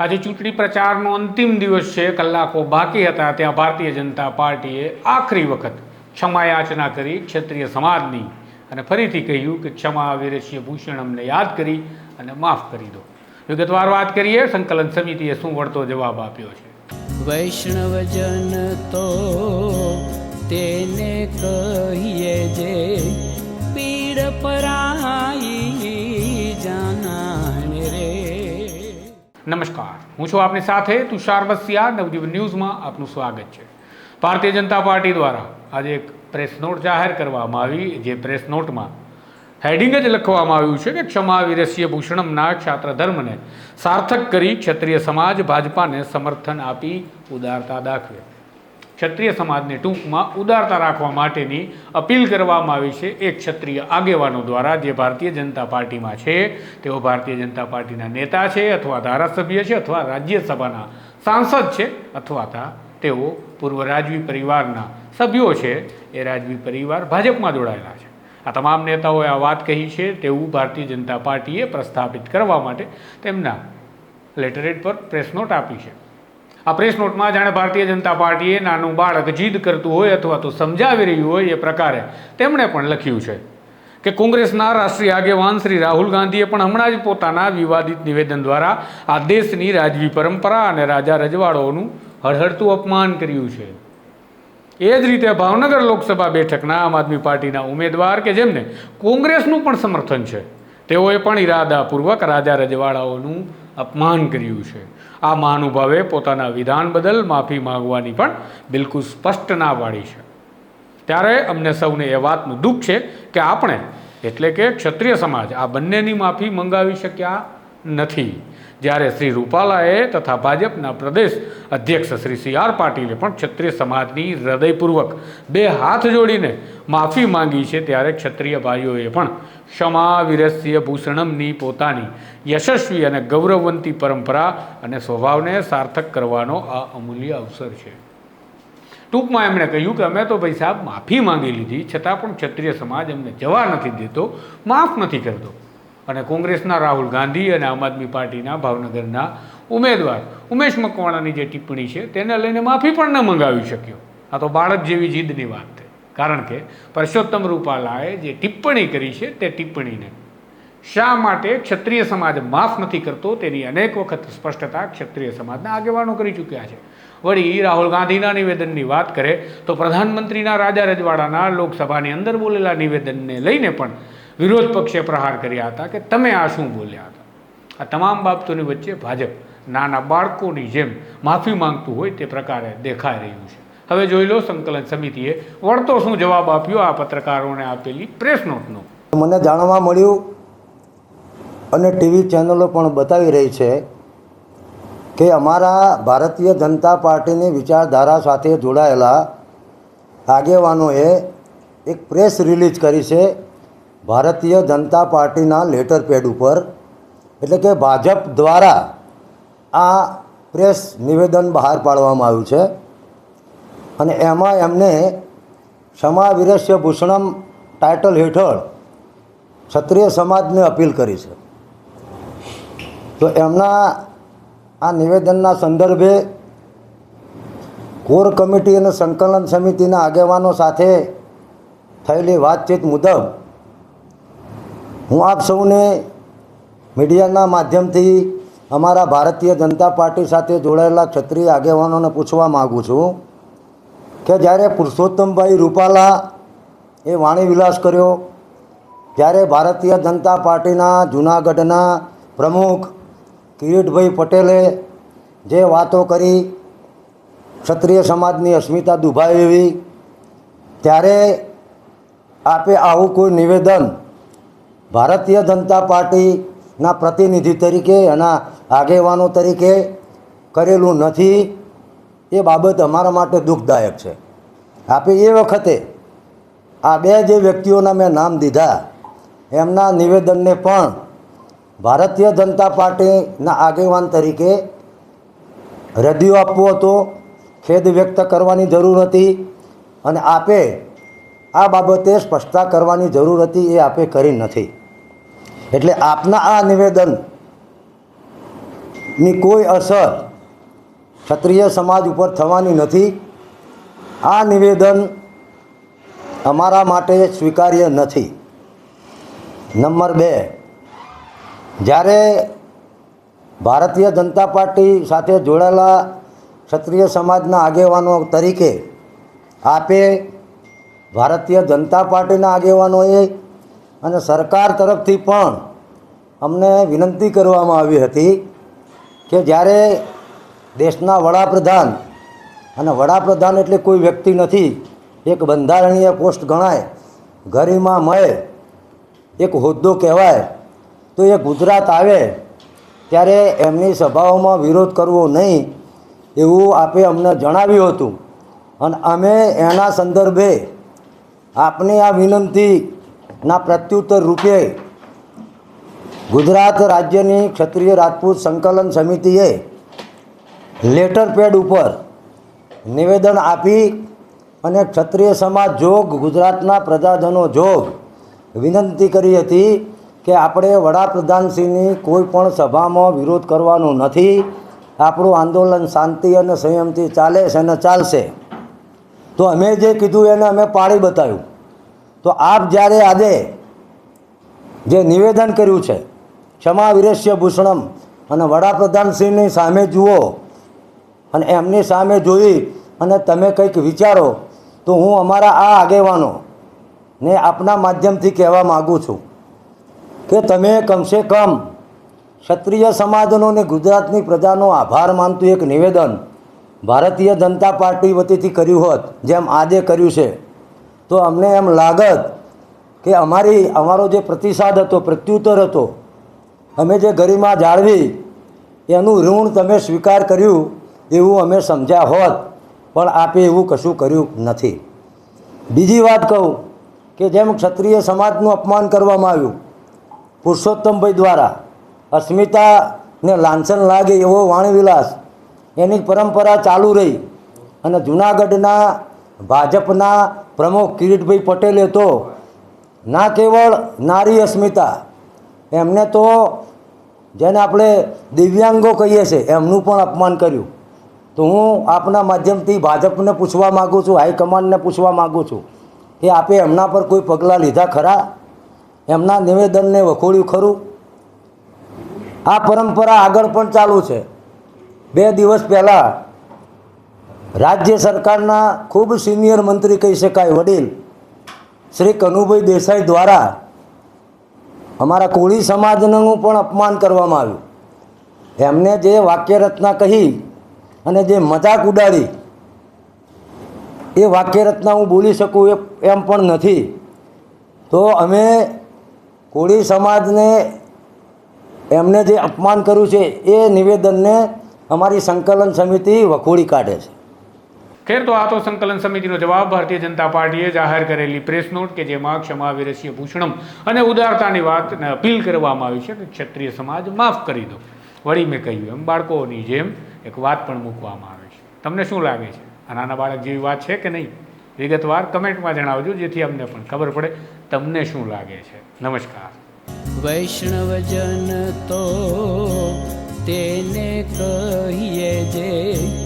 આજે ચૂંટણી પ્રચારનો અંતિમ દિવસ છે, કલાકો બાકી હતા, ત્યાં ભારતીય જનતા પાર્ટીએ આખરી વખત ક્ષમાયાચના કરી ક્ષત્રિય સમાજની અને ફરીથી કહ્યું કે ક્ષમા વીરસ્ય ભૂષણમને યાદ કરી અને માફ કરી દો. વિગતવાર વાત કરીએ, સંકલન સમિતિએ શું વળતો જવાબ આપ્યો છે? વૈષ્ણવજન તો તેને કહીએ જે પીડ પરાઈ નમસ્કાર. હું છું આપની સાથે તુષાર વસિયા. નવજીવન ન્યૂઝમાં આપનું સ્વાગત છે. ભારતીય જનતા પાર્ટી દ્વારા આજે એક પ્રેસ નોટ જાહેર કરવામાં આવી, જે પ્રેસ નોટમાં હેડિંગ જ લખવામાં આવ્યું છે કે ક્ષમા વિરસ્ય ભૂષણમના ક્ષાત્ર ધર્મને સાર્થક કરી ક્ષત્રિય સમાજ ભાજપાને સમર્થન આપી ઉદારતા દાખવે. ક્ષત્રિય સમાજને ટૂંકમાં ઉદારતા રાખવા માટેની અપીલ કરવામાં આવી છે. એક ક્ષત્રિય આગેવાનો દ્વારા જે ભારતીય જનતા પાર્ટીમાં છે, તેઓ ભારતીય જનતા પાર્ટીના નેતા છે અથવા ધારાસભ્ય છે અથવા રાજ્યસભાના સાંસદ છે અથવા તેઓ પૂર્વ રાજવી પરિવારના સભ્યો છે, એ રાજવી પરિવાર ભાજપમાં જોડાયેલા છે. આ તમામ નેતાઓએ આ વાત કહી છે, તેવું ભારતીય જનતા પાર્ટીએ પ્રસ્થાપિત કરવા માટે તેમના લેટરેટ પર પ્રેસ નોટ આપી છે. આ પ્રેસ નોટમાં જાણે ભારતીય જનતા પાર્ટીએ નાનું બાળક જીદ કરતું હોય અથવા તો સમજાવી રહ્યું હોય એ પ્રકારે તેમણે પણ લખ્યું છે કે કોંગ્રેસના રાષ્ટ્રીય આગેવાન શ્રી રાહુલ ગાંધીએ પણ હમણાં જ પોતાના વિવાદિત નિવેદન દ્વારા આ દેશની રાજવી પરંપરા અને રાજા રજવાડોનું હળહળતું અપમાન કર્યું છે. એ જ રીતે ભાવનગર લોકસભા બેઠકના આમ આદમી પાર્ટીના ઉમેદવાર કે જેમને કોંગ્રેસનું પણ સમર્થન છે, તેઓએ પણ ઈરાદાપૂર્વક રાજા રજવાડાઓનું અપમાન કર્યું છે. આ મહાનુભાવે પોતાના વિધાન બદલ માફી માંગવાની પણ બિલકુલ સ્પષ્ટ ના પાડી છે. ત્યારે અમને સૌને એ વાતનું દુઃખ છે કે આપણે, એટલે કે ક્ષત્રિય સમાજ, આ બંનેની માફી મંગાવી શક્યા નથી. જ્યારે શ્રી રૂપાલાએ તથા ભાજપના પ્રદેશ અધ્યક્ષ શ્રી સી આર પાટીલે પણ ક્ષત્રિય સમાજની હૃદયપૂર્વક બે હાથ જોડીને માફી માંગી છે, ત્યારે ક્ષત્રિય ભાઈઓએ પણ ક્ષમા વિરસ્ય ભૂષણમની પોતાની યશસ્વી અને ગૌરવવંતી પરંપરા અને સ્વભાવને સાર્થક કરવાનો આ અમૂલ્ય અવસર છે. ટૂંકમાં એમણે કહ્યું કે અમે તો ભાઈ સાહેબ માફી માંગી લીધી, છતાં પણ ક્ષત્રિય સમાજ અમને જવા નથી દેતો, માફ નથી કરતો. અને કોંગ્રેસના રાહુલ ગાંધી અને આમ આદમી પાર્ટીના ભાવનગરના ઉમેદવાર. ઉમેશ મકવાણાની જે ટિપ્પણી છે, તેને લઈને માફી પણ ન મંગાવી શક્યો. આ તો બાળક જેવી જીદની વાત થઈ કારણ કે પરસોત્તમ રૂપાલાએ જે ટિપ્પણી કરી છે, તે ટિપ્પણીને શા માટે ક્ષત્રિય સમાજ માફ નથી કરતો, તેની અનેક વખત સ્પષ્ટતા ક્ષત્રિય સમાજના આગેવાનો કરી ચૂક્યા છે. વળી રાહુલ ગાંધીના નિવેદનની વાત કરે, તો પ્રધાનમંત્રીના રાજા રજવાડાના લોકસભાની અંદર બોલેલા નિવેદનને લઈને પણ વિરોધ પક્ષે પ્રહાર કર્યા હતા કે તમે આ શું બોલ્યા હતા? આ તમામ બાબતોની વચ્ચે ભાજપ નાના બાળકોની જેમ માફી માંગતું હોય તે પ્રકારે દેખાઈ રહ્યું છે. હવે જોઈ લો સંકલન સમિતિએ વળતો શું જવાબ આપ્યો? આ પત્રકારોને આપેલી પ્રેસ નોટનો મને જાણવા મળ્યું અને ટીવી ચેનલો પણ બતાવી રહી છે કે અમારા ભારતીય જનતા પાર્ટીની વિચારધારા સાથે જોડાયેલા આગેવાનોએ એક પ્રેસ રિલીઝ કરી છે ભારતીય જનતા પાર્ટીના લેટર પેડ ઉપર, એટલે કે ભાજપ દ્વારા આ પ્રેસ નિવેદન બહાર પાડવામાં આવ્યું છે. અને એમાં એમને ક્ષમા વિરસ્ય ભૂષણમ ટાઇટલ હેઠળ ક્ષત્રિય સમાજને અપીલ કરી છે. તો એમના આ નિવેદનના સંદર્ભે કોર કમિટી અને સંકલન સમિતિના આગેવાનો સાથે થયેલી વાતચીત મુજબ હું આપ સૌને મીડિયાના માધ્યમથી અમારા ભારતીય જનતા પાર્ટી સાથે જોડાયેલા ક્ષત્રિય આગેવાનોને પૂછવા માગું છું કે જ્યારે પુરુષોત્તમભાઈ રૂપાલા એ વાણીવિલાસ કર્યો જ્યારે ભારતીય જનતા પાર્ટીના જૂનાગઢના પ્રમુખ કિરીટભાઈ પટેલે જે વાતો કરી ક્ષત્રિય સમાજની અસ્મિતા દુભાઈ એવી, ત્યારે આપે આવું કોઈ નિવેદન ભારતીય જનતા પાર્ટીના પ્રતિનિધિ તરીકે એના આગેવાનો તરીકે કરેલું નથી, એ બાબત અમારા માટે દુઃખદાયક છે. આપે એ વખતે આ બે જે વ્યક્તિઓના મેં નામ દીધા, એમના નિવેદનને પણ ભારતીય જનતા પાર્ટીના આગેવાન તરીકે રદિયો આપવો હતો, ખેદ વ્યક્ત કરવાની જરૂર હતી અને આપે આ બાબતે સ્પષ્ટતા કરવાની જરૂર હતી, એ આપે કરી નથી. એટલે આપના આ નિવેદનની કોઈ અસર ક્ષત્રિય સમાજ ઉપર થવાની નથી. આ નિવેદન અમારા માટે સ્વીકાર્ય નથી. નંબર બે, જ્યારે ભારતીય જનતા પાર્ટી સાથે જોડાયેલા ક્ષત્રિય સમાજના આગેવાનો તરીકે આપે ભારતીય જનતા પાર્ટીના આગેવાનોએ અને સરકાર તરફથી પણ અમને વિનંતી કરવામાં આવી હતી કે જ્યારે દેશના વડાપ્રધાન અને વડાપ્રધાન એટલે કોઈ વ્યક્તિ નથી, એક બંધારણીય પોસ્ટ ગણાય, ગરિમા મળે, એક હોદ્દો કહેવાય, તો એ ગુજરાત આવે, ત્યારે એમની સભાઓમાં વિરોધ કરવો નહીં એવું આપે અમને જણાવ્યું હતું. અને અમે એના સંદર્ભે આપની આ વિનંતીના પ્રત્યુત્તર રૂપે ગુજરાત રાજ્યની ક્ષત્રિય રાજપૂત સંકલન સમિતિએ લેટર પેડ ઉપર નિવેદન આપી અને ક્ષત્રિય સમાજ જોગ, ગુજરાતના પ્રજાજનો જોગ વિનંતી કરી હતી કે આપણે વડાપ્રધાનશ્રીની કોઈ પણ સભામાં વિરોધ કરવાનો નથી. આપણું આંદોલન શાંતિ અને સંયમથી ચાલે છે અને ચાલશે. તો અમે જે કીધું એને અમે પાળી બતાવ્યું. તો આપ જ્યારે આજે જે નિવેદન કર્યું છે, ક્ષમા વિરસ્ય ભૂષણમ અને વડાપ્રધાનશ્રીની સામે જુઓ અને એમની સામે જોઈ અને તમે કંઈક વિચારો, તો હું અમારા આ આગેવાનો ને આપના માધ્યમથી કહેવા માગું છું કે તમે કમસે કમ ક્ષત્રિય સમાજનો ને ગુજરાતની પ્રજાનો આભાર માનતું એક નિવેદન ભારતીય જનતા પાર્ટી વતીથી કર્યું હોત, જેમ આજે કર્યું છે. તો અમને એમ લાગત કે અમારી, અમારો જે પ્રતિસાદ હતો, પ્રત્યુત્તર હતો, અમે જે ગરિમા જાળવી, એનું ઋણ તમે સ્વીકાર કર્યું એવું અમે સમજ્યા હોત, પણ આપે એવું કશું કર્યું નથી. બીજી વાત કહું કે જેમ ક્ષત્રિય સમાજનું અપમાન કરવામાં આવ્યું, પુરુષોત્તમભાઈ દ્વારા, અસ્મિતાને લાંછન લાગે એવો વાણીવિલાસ, એની પરંપરા ચાલુ રહી અને જૂનાગઢના ભાજપના પ્રમુખ કિરીટભાઈ પટેલે તો ના કેવળ નારી અસ્મિતા, એમને તો જેને આપણે દિવ્યાંગો કહીએ છીએ, એમનું પણ અપમાન કર્યું. તો હું આપના માધ્યમથી ભાજપને પૂછવા માગું છું, હાઈકમાન્ડને પૂછવા માગું છું કે આપે એમના પર કોઈ પગલાં લીધા ખરા? એમના નિવેદનને વખોડ્યું ખરું? આ પરંપરા આગળ પણ ચાલુ છે. બે દિવસ પહેલાં રાજ્ય સરકારના ખૂબ સિનિયર મંત્રી કહી શકાય, વડીલ શ્રી કનુભાઈ દેસાઈ દ્વારા અમારા કોળી સમાજનું પણ અપમાન કરવામાં આવ્યું. એમને જે વાક્ય રચના કહી અને જે મજાક ઉડાડી, એ વાક્ય રચના હું બોલી શકું એમ પણ નથી. તો અમે કોળી સમાજને એમને જે અપમાન કર્યું છે, એ નિવેદનને અમારી સંકલન સમિતિ વખોડી કાઢે છે. ખેર તો આ તો સંકલન સમિતિનો જવાબ ભારતીય જનતા પાર્ટીએ જાહેર કરેલી પ્રેસ નોટ કે જેમાં ક્ષમા વિરસ્ય ભૂષણમ અને ઉદારતાની વાતને અપીલ કરવામાં આવી છે કે ક્ષત્રિય સમાજ માફ કરી દો. વળી મેં કહ્યું એમ, બાળકોની જેમ એક વાત પણ મૂકવામાં આવે છે. તમને શું લાગે છે? આ નાના બાળક જેવી વાત છે કે નહીં? વિગતવાર કમેન્ટમાં જણાવજો, જેથી અમને પણ ખબર પડે તમને શું લાગે છે. નમસ્કાર. વૈષ્ણવજન તો તેને કહીએ જે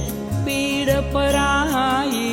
પીડ પરાઈ